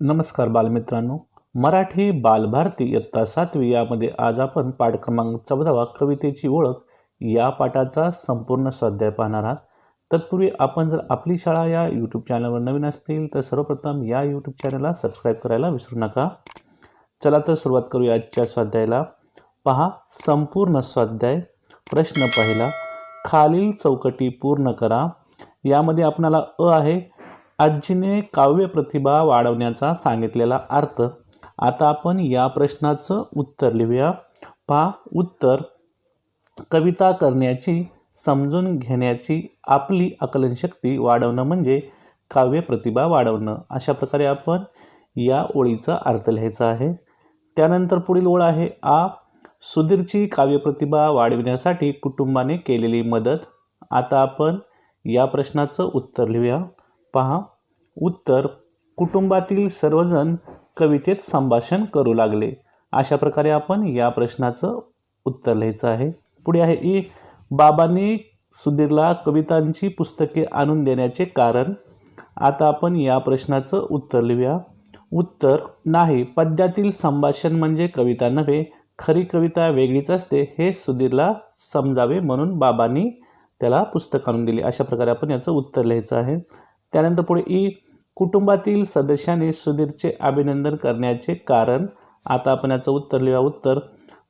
नमस्कार बालमित्रांनो. मराठी बालभारती इयत्ता सातवी यामध्ये आज आपण पाठ क्रमांक चौदावा कवितेची ओळख या पाठाचा संपूर्ण स्वाध्याय पाहणार आहात. तत्पूर्वी आपण जर आपली शाळा या यूट्यूब चॅनलवर नवीन असतील तर सर्वप्रथम या यूट्यूब चॅनलला सबस्क्राईब करायला विसरू नका. चला तर सुरुवात करूया आजच्या स्वाध्यायाला. पहा संपूर्ण स्वाध्याय. प्रश्न पहिला खालील चौकटी पूर्ण करा. यामध्ये आपणाला अ आहे आजीने काव्य प्रतिभा वाढवण्याचा सांगितलेला अर्थ. आता आपण या प्रश्नाचं उत्तर लिहूया. पहा उत्तर. कविता करण्याची समजून घेण्याची आपली आकलनशक्ती वाढवणं म्हणजे काव्य प्रतिभा वाढवणं. अशा प्रकारे आपण या ओळीचा अर्थ लिहायचा आहे. त्यानंतर पुढील ओळ आहे आ. सुधीरची काव्यप्रतिभा वाढविण्यासाठी कुटुंबाने केलेली मदत. आता आपण या प्रश्नाचं उत्तर लिहूया. पहा. उत्तर कुटुंबातील सर्वजण कवितेत संभाषण करू लागले. अशा प्रकारे आपण या प्रश्नाचं उत्तर लिहायचं आहे. पुढे आहे ई बाबांनी सुधीरला कवितांची पुस्तके आणून देण्याचे कारण. आता आपण या प्रश्नाचं उत्तर लिहूया. उत्तर नाही पद्यातील संभाषण म्हणजे कविता नव्हे खरी कविता वेगळीच असते हे सुधीरला समजावे म्हणून बाबांनी त्याला पुस्तक आणून दिले. अशा प्रकारे आपण याचं उत्तर लिहायचं आहे. त्यानंतर पुढे ई कुटुंबातील सदस्याने सुधीरचे अभिनंदन करण्याचे कारण. आता आपण याचं उत्तर लिहा उत्तर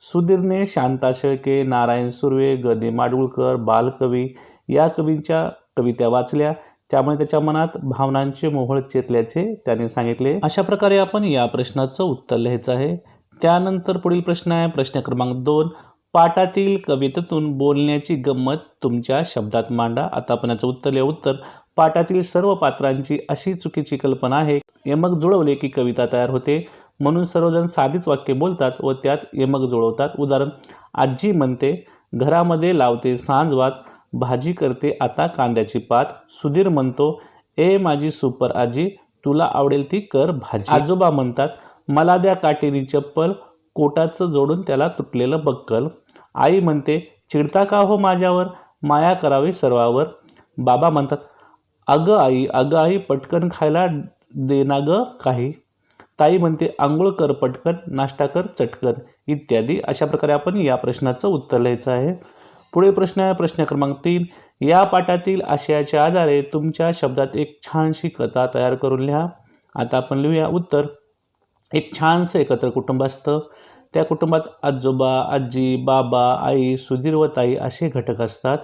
सुधीरने शांता शेळके नारायण सुर्वे गदी माडगुळकर बालकवी या कवींच्या कविता वाचल्या. त्यामुळे त्याच्या मनात भावनांचे मोहळ चेतल्याचे त्याने सांगितले. अशा प्रकारे आपण या प्रश्नाचं उत्तर लिहायचं आहे. त्यानंतर पुढील प्रश्न आहे. प्रश्न क्रमांक दोन पाठातील कवितेतून बोलण्याची गंमत तुमच्या शब्दात मांडा. आता आपण याचं उत्तर लिहा. उत्तर पाठातील सर्व पात्रांची अशी चुकीची कल्पना आहे यमक जुळवले की कविता तयार होते. म्हणून सर्वजण साधीच वाक्य बोलतात व त्यात यमक जुळवतात. उदाहरण आजी म्हणते घरामध्ये लावते सांजवात भाजी करते आता कांद्याची पात. सुधीर म्हणतो ए माझी सुपर आजी तुला आवडेल ती कर भाजी. आजोबा म्हणतात मला द्या काटेरी चप्पल कोटाचं जोडून त्याला तुटलेलं बक्कल. आई म्हणते चिडता का हो माझ्यावर? माया करावी सर्वावर. बाबा म्हणतात अगं आई अगं आई पटकन खायला देना ग काही. ताई म्हणते आंघोळ कर पटकन नाश्ता कर चटकन. इत्यादी अशा प्रकारे आपण या प्रश्नाचं उत्तर लिहायचं आहे. पुढे प्रश्न आहे प्रश्न क्रमांक तीन. या पाठातील आशयाच्या आधारे तुमच्या शब्दात एक छानशी कथा तयार करून लिहा. आता आपण लिहूया उत्तर. एक छानसं एकत्र कुटुंब असतं. त्या कुटुंबात आजोबा आजी बाबा आई सुधीर व ताई असे घटक असतात.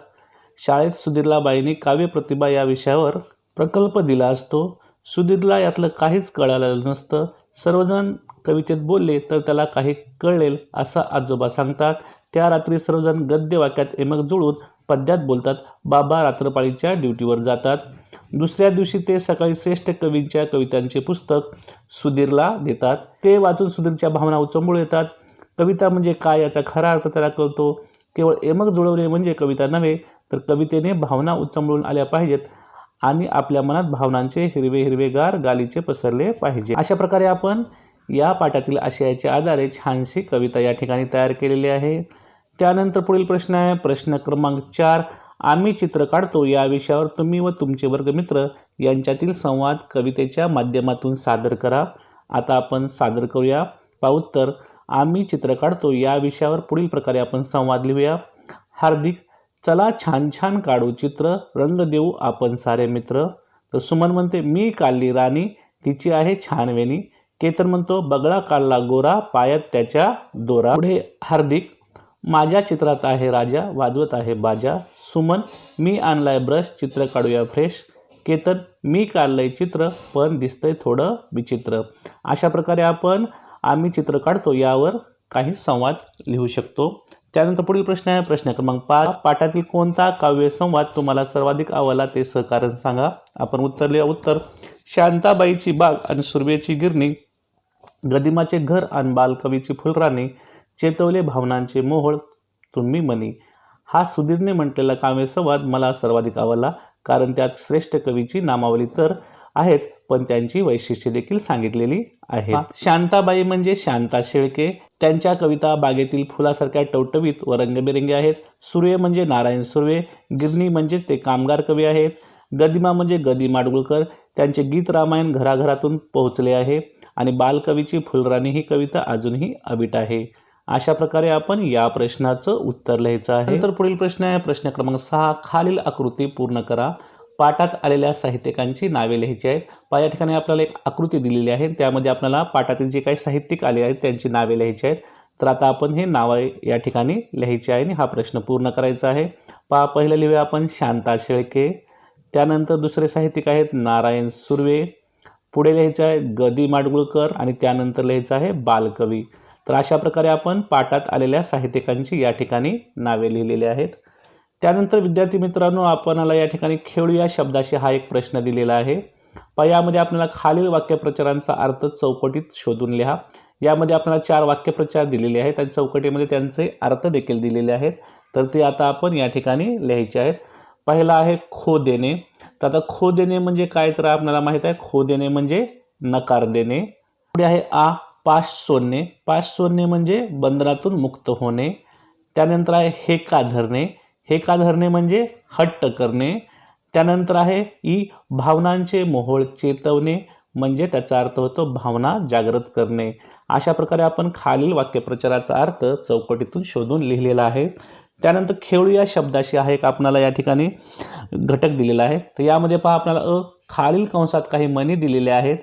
शाळेत सुधीरला बाईंनी काव्यप्रतिभा या विषयावर प्रकल्प दिला असतो. सुधीरला यातलं काहीच कळालेलं नसतं. सर्वजण कवितेत बोलले तर त्याला काही कळेल असं आजोबा सांगतात. त्या रात्री सर्वजण गद्य वाक्यात एमक जुळून पद्यात बोलतात. बाबा रात्रपाळीच्या ड्युटीवर जातात. दुसऱ्या दिवशी ते सकाळी श्रेष्ठ कवींच्या कवितांचे पुस्तक सुधीरला देतात. ते वाचून सुधीरच्या भावना उचंबळ येतात. कविता म्हणजे काय याचा खरा अर्थ त्याला कळतो. केवळ एमक जुळवणे म्हणजे कविता नव्हे तर कवितेने भावना उचंबळून आल्या पाहिजेत आणि आपल्या मनात भावनांचे हिरवे हिरवेगार गालीचे पसरले पाहिजे. अशा प्रकारे आपण या पाठातील आशयाच्या आधारे छानशी कविता या ठिकाणी तयार केलेली आहे. त्यानंतर पुढील प्रश्न आहे. प्रश्न क्रमांक चार. आम्ही चित्र काढतो या विषयावर तुम्ही व तुमचे वर्गमित्र यांच्यातील संवाद कवितेच्या माध्यमातून सादर करा. आता आपण सादर करूया. पाउत्तर आम्ही चित्र काढतो या विषयावर पुढील प्रकारे आपण संवाद लिहूया. हार्दिक चला छान छान काढू चित्र रंग देऊ आपण सारे मित्र. तर सुमन म्हणते मी काढली राणी तिची आहे छान वेणी. केतन म्हणतो बगळा काढला गोरा पायात त्याच्या दोरा. पुढे हार्दिक माझ्या चित्रात आहे राजा वाजवत आहे बाजा सुमन. मी आणलाय ब्रश चित्र काढूया फ्रेश केतन मी काढलंय चित्र पण दिसतंय थोडं विचित्र. अशा प्रकारे आपण आम्ही चित्र काढतो यावर काही संवाद लिहू शकतो. त्यानंतर पुढील प्रश्न आहे प्रश्न क्रमांक पाच. पाठातील कोणता काव्य संवाद तुम्हाला सर्वाधिक आवडला ते सहकारण सांगा. आपण उत्तर लिहा उत्तर शांताबाईची बाग आणि सुर्वेची गिरणी गदिमाचे घर आणि बालकवीची फुलराणी चेतवले भावनांचे मोहोळ तुम्ही मनी. हा सुधीरने म्हटलेला काव्य संवाद मला सर्वाधिक आवडला कारण त्यात श्रेष्ठ कवीची नामावली तर आहेच पण त्यांची वैशिष्ट्ये देखील सांगितलेली आहेत. शांताबाई म्हणजे शांता शेळके. त्यांच्या कविता बागेतील फुलासारख्या टवटवीत व रंगबिरंगी आहेत. सुर्वे म्हणजे नारायण सुर्वे. गिरणी म्हणजेच ते कामगार कवी आहेत. गदिमा म्हणजे गदी माडगुळकर. त्यांचे गीत रामायण घराघरातून पोहोचले आहे. आणि बालकवीची फुलराणी ही कविता अजूनही अबिट आहे. अशा प्रकारे आपण या प्रश्नाचं उत्तर लिहायचं आहे. तर पुढील प्रश्न आहे. प्रश्न क्रमांक सहा खालील आकृती पूर्ण करा. पाठात आलेल्या साहित्यिकांची नावे लिहायची आहेत. पहा या ठिकाणी आपल्याला एक आकृती दिलेली आहे. त्यामध्ये आपल्याला पाठातील जे काही साहित्यिक आले आहेत त्यांची नावे लिहायची आहेत. तर आता आपण हे नावं या ठिकाणी लिहायची आहे आणि हा प्रश्न पूर्ण करायचा आहे. पहा पहिलं लिहूया आपण शांता शेळके. त्यानंतर दुसरे साहित्यिक आहेत नारायण सुर्वे. पुढे लिहायचं आहे गदी माडगुळकर आणि त्यानंतर लिहायचं आहे बालकवी. तर अशा प्रकारे आपण पाठात आलेल्या साहित्यिकांची या ठिकाणी नावे लिहिलेली आहेत. त्यानंतर विद्यार्थी मित्रांनो आपणाला या ठिकाणी खेळू या शब्दाशी हा एक प्रश्न दिलेला आहे. पहा यामध्ये आपल्याला खालील वाक्यप्रचारांचा अर्थ चौकटीत शोधून लिहा. यामध्ये आपल्याला चार वाक्यप्रचार दिलेले आहेत आणि चौकटीमध्ये त्यांचे अर्थ देखील दिलेले आहेत. तर ते आता आपण या ठिकाणी लिहायचे आहेत. पहिला आहे खो देणे. तर आता खो देणे म्हणजे काय तर आपल्याला माहीत आहे खो देणे म्हणजे नकार देणे. पुढे आहे आ. पाश सोडणे. पाश सोडणे म्हणजे बंधनातून मुक्त होणे. त्यानंतर आहे हे का धरणे. हे का धरणे म्हणजे हट्ट करणे. त्यानंतर आहे ई भावनांचे मोहोळ चेतवणे. म्हणजे त्याचा अर्थ होतो भावना जागृत करणे. अशा प्रकारे आपण खालील वाक्यप्रचाराचा अर्थ चौकटीतून शोधून लिहिलेला आहे. त्यानंतर खेळू या शब्दाशी आहे एक आपणाला या ठिकाणी घटक दिलेला आहे. तर यामध्ये पहा आपल्याला अ खालील कंसात काही मनी दिलेले आहेत.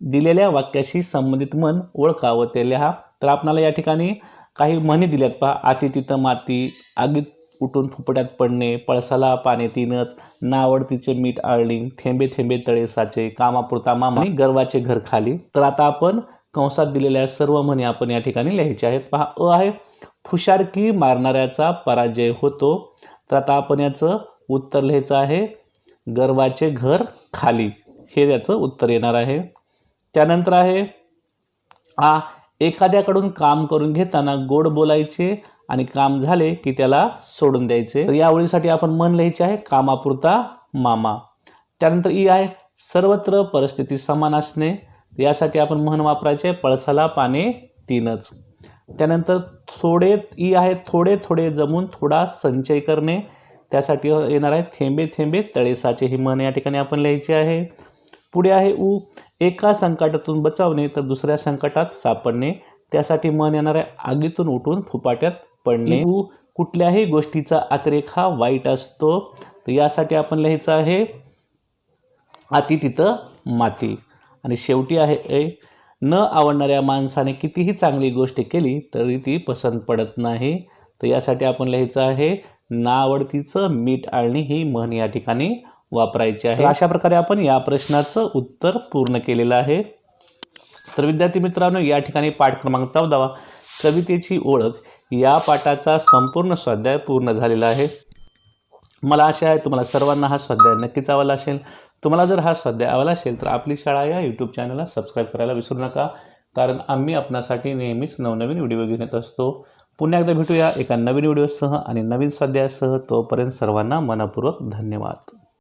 दिलेल्या वाक्याशी संबंधित मन ओळखावं ते लिहा. तर आपणाला या ठिकाणी काही म्हणी दिल्यात पहा. आती तिथं माती आगीत उठून फुपट्यात पडणे पळसाला पाने तीनच नावडतीचे मीठ आळणी थेंबे थेंबे तळे साचे कामापुरता मामा गर्वाचे घर खाली. तर आता आपण कंसात दिलेल्या सर्व म्हणी आपण या ठिकाणी लिहायचे आहेत. पहा अ आहे फुशारकी मारणाऱ्याचा पराजय होतो. तर आता आपण याचं उत्तर लिहायचं आहे गर्वाचे घर खाली. हे याचं उत्तर येणार आहे. त्यानंतर आहे आ एखाद्याकडून काम करून घेताना गोड बोलायचे आणि काम झाले की त्याला सोडून द्यायचे. तर या ओळीसाठी आपण मन लिहायचे आहे कामापुरता मामा. त्यानंतर ई आहे सर्वत्र परिस्थिती समान असणे. यासाठी आपण म्हण वापरायचे पळसाला पाने तीनच. त्यानंतर थोडे ई आहे थोडे थोडे जमून थोडा संचय करणे. त्यासाठी येणार आहे थेंबे थेंबे तळेसाचे. ही म्हण या ठिकाणी आपण लिहायचे आहे. पुढे आहे ऊ एका संकटातून बचावणे तर दुसऱ्या संकटात सापडणे. त्यासाठी मन येणाऱ्या आगीतून उठून फुपाट्यात पडणे. ऊ कुठल्याही गोष्टीचा अतिरेक हा वाईट असतो. तर यासाठी आपण लिहायचं आहे अति तिथं माती. आणि शेवटी आहे ए न आवडणाऱ्या माणसाने कितीही चांगली गोष्ट केली तरी ती पसंत पडत नाही. तर यासाठी आपण लिहायचं आहे ना आवडतीचं मीठ आणणे ही म्हण या ठिकाणी वापरायची आहे. अशा प्रकारे आपण या प्रश्नाचं उत्तर पूर्ण केलेलं आहे. तर विद्यार्थी मित्रांनो या ठिकाणी पाठ क्रमांक चौदावा कवितेची ओळख या पाठाचा संपूर्ण स्वाध्याय पूर्ण झालेला आहे. मला आशा आहे तुम्हाला सर्वांना हा स्वाध्याय नक्कीच आवडला असेल. तुम्हाला जर हा स्वाध्याय आवडला असेल तर आपली शाळा या यूट्यूब चॅनलला सबस्क्राईब करायला विसरू नका. कारण आम्ही आपणासाठी नेहमीच नवनवीन व्हिडिओ घेऊन येत असतो. पुन्हा एकदा भेटूया एका नवीन व्हिडिओसह आणि नवीन स्वाध्यायासह. तोपर्यंत सर्वांना मनपूर्वक धन्यवाद.